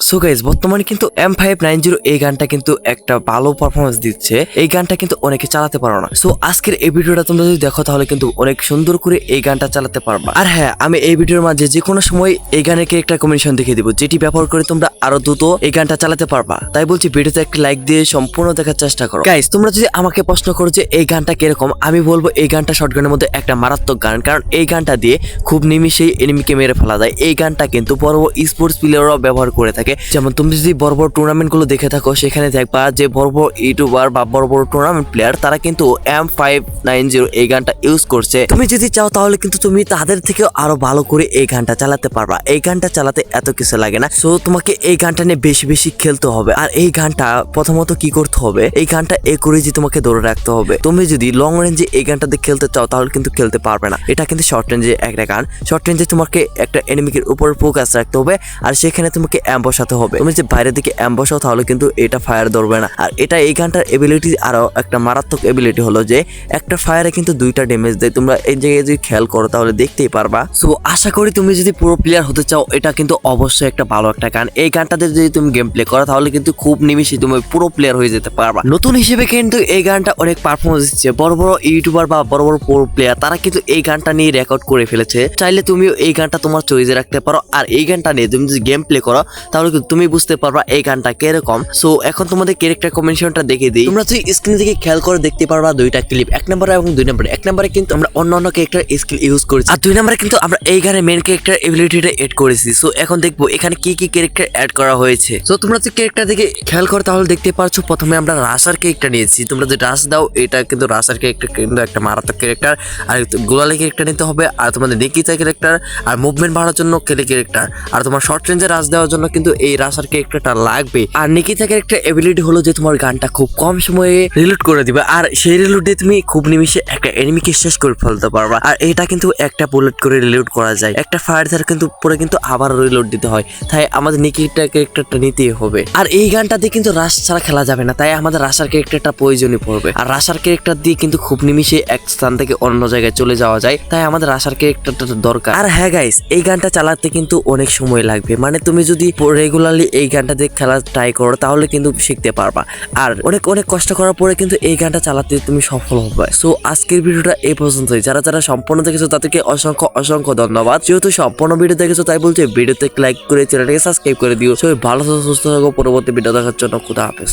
So guys বর্তমানে কিন্তু M five nine zero এই গানটা কিন্তু একটা ভালো পারফরমেন্স দিচ্ছে। এই গানটা কিন্তু অনেকে চালাতে পারো না। সো আজকের এই ভিডিওটা তোমরা যদি দেখো, তাহলে কিন্তু অনেক সুন্দর করে এই গানটা চালাতে পারবা। আর হ্যাঁ আমি এই ভিডিওর মাঝে যে কোনো সময় এই গানের একটা কম্বিনেশন দেখিয়ে দিব, যেটি ব্যবহার করে তোমরা আরও দ্রুত এই গানটা চালাতে পারবা। তাই বলছি, ভিডিওতে একটা লাইক দিয়ে সম্পূর্ণ দেখার চেষ্টা করো। গাইজ তোমরা যদি আমাকে প্রশ্ন করো যে এই গানটা কীরকম, আমি বলব এই গানটা শর্টগানের মধ্যে একটা মারাত্মক গান, কারণ এই গানটা দিয়ে খুব নিমিশেই এনিমিকে মেরে ফেলা যায়। এই গানটা কিন্তু বড় স্পোর্টস প্লেয়াররাও ব্যবহার করে থাকে। যেমন তুমি যদি বড় বড় টুর্নামেন্টগুলো দেখে থাকো, সেখানে দেখবা যে বড় বড় ইউটিউবার বা বড় বড় টুর্নামেন্ট প্লেয়ার তারা কিন্তু এম ফাইভ নাইন জিরো এই গানটা ইউজ করছে। তুমি যদি চাও তাহলে কিন্তু তুমি তাদের থেকেও আরও ভালো করে এই গানটা চালাতে পারবা। এই গানটা চালাতে এত কিছু লাগে না। সো তোমাকে এই গানটা নিয়ে বেশি বেশি খেলতে হবে। আর এই গানটা প্রথমত কি করতে হবে? এই গানটা একুরেজি তোমাকে ধরে রাখতে হবে। তুমি যদি লং রেঞ্জে এই গানটাতে খেলতে চাও, তাহলে কিন্তু খেলতে পারবে না। এটা কিন্তু শর্ট রেঞ্জে একটা গান। শর্ট রেঞ্জে তোমাকে একটা এনিমিকের উপর ফোকাস রাখতে হবে। আর সেখানে তোমাকে অ্যাম বসাতে হবে। তুমি যে বাইরের দিকে অ্যাম বসাও তাহলে কিন্তু এটা ফায়ার ধরবে না। আর এটা এই গানটার এবিলিটি আরও একটা মারাত্মক এবিলিটি হলো যে, একটা ফায়ারে কিন্তু দুইটা ড্যামেজ দেয়। তোমরা এই জায়গায় যদি খেয়াল করো, তাহলে দেখতেই পারবা। সো আশা করি তুমি যদি পুরো প্লেয়ার হতে চাও, এটা কিন্তু অবশ্যই একটা ভালো একটা গান। এই গানটাতে যদি তুমি গেম প্লে করো, তাহলে কিন্তু খুব নিমিশে তুমি পুরো প্লেয়ার হয়ে যেতে পারবা। নতুন হিসেবে কিন্তু এই গানটা অনেক পারফরমেন্স দিচ্ছে। বড় বড় ইউটিউবার বা বড় বড় প্রো প্লেয়ার তারা কিন্তু এই গানটা নিয়ে রেকর্ড করে ফেলেছে। চাইলে তুমিও এই গানটা তোমার চয়েসে রাখতে পারো। আর এই গানটা নিয়ে তুমি যদি গেম প্লে করো, তাহলে কিন্তু তুমি বুঝতে পারবা এই গানটা কীরকম। সো এখন তোমাদের ক্যারেক্টার কম্বিনেশনটা দেখে দিই। তোমরা যদি স্ক্রিন থেকে খেয়াল করে দেখতে পারবা দুইটা ক্লিপ এক নম্বরে এবং দুই নম্বরে এক নম্বরে কিন্তু আমরা অন্য অন্য ক্যারেক্টার স্কিল ইউজ করেছি। আর দুই নম্বরে কিন্তু আমরা এই গানের মেন ক্যারেক্টার এবিলিটিটা এড করেছি। সো এখন দেখব এখানে কি কি ক্যারেক্টার অ্যাড করা হয়েছে। সো তোমরা যদি ক্যারেক্টার দেখে খেয়াল করো তাহলে দেখতে পারছ, প্রথমে আমরা রাসার ক্যারেক্টার নিয়েছি। তোমরা যদি রাস দাও, এটা কিন্তু রাসার ক্যারেক্টার কিন্তু একটা মারাত্মক ক্যারেক্টার আর গোলালি ক্যারেক্টার নিতে হবে, আর তোমাদের নিকিতা ক্যারেক্টার আর মুভমেন্ট বাড়ানোর জন্য কেলে ক্যারেক্টার আর তোমার শর্ট রেঞ্জে রাস দেওয়ার জন্য কিন্তু এই রাসার ক্যারেক্টারটা লাগবে। আর নিকিতা একটা এবিলিটি হলো যে তোমার গানটা খুব কম সময়ে রিলোড করে দিবে। আর সেই রিলোডে তুমি খুব নিমিশে একটা এনিমিকে শেষ করে ফেলতে পারবা। আর এটা কিন্তু একটা বুলেট করে রিলোড করা যায়। একটা ফায়ার ধার কিন্তু পরে কিন্তু আবার রিলোড দিতে হয়। তাই আমাদের নিকিতা ক্যারেক্টারটা নিতেই হবে। আর এই গানটা দিয়ে কিন্তু রাস ছাড়া খেলা যাবে না। তাই আমাদের রাসার ক্যারেক্টারটা প্রয়োজনই পড়বে। আর রাসার ক্যারেক্টার দিয়ে কিন্তু খুব নিমিশে এক স্থান থেকে অন্য জায়গায় চলে যাওয়া যায়। তাই আমাদের রাসার ক্যারেক্টারটা দরকার। আর হ্যাঁ গাইস এই গানটা চালাতে কিন্তু অনেক সময় লাগবে। মানে তুমি যদি রেগুলারলি এই গানটা দিয়ে খেলা ট্রাই করো, তাহলে কিন্তু শিখতে পারবা। আর অনেক অনেক কষ্ট করার পরে কিন্তু এই গানটা চালাতে তুমি সফল হবে। সো আজকের ভিডিওটা এই পর্যন্তই। যারা যারা সম্পূর্ণ দেখেছ, তাদেরকে অসংখ্য অসংখ্য ধন্যবাদ। যেহেতু সম্পূর্ণ ভিডিও দেখেছ, তাই বলছে ভিডিওতে লাইক করে চ্যানেলটাকে সাবস্ক্রাইব করে দিও। সবাই ভালো সুস্থ থাকো। পরবর্তী ভিডিও দেখার জন্য খুদা হাফেজ।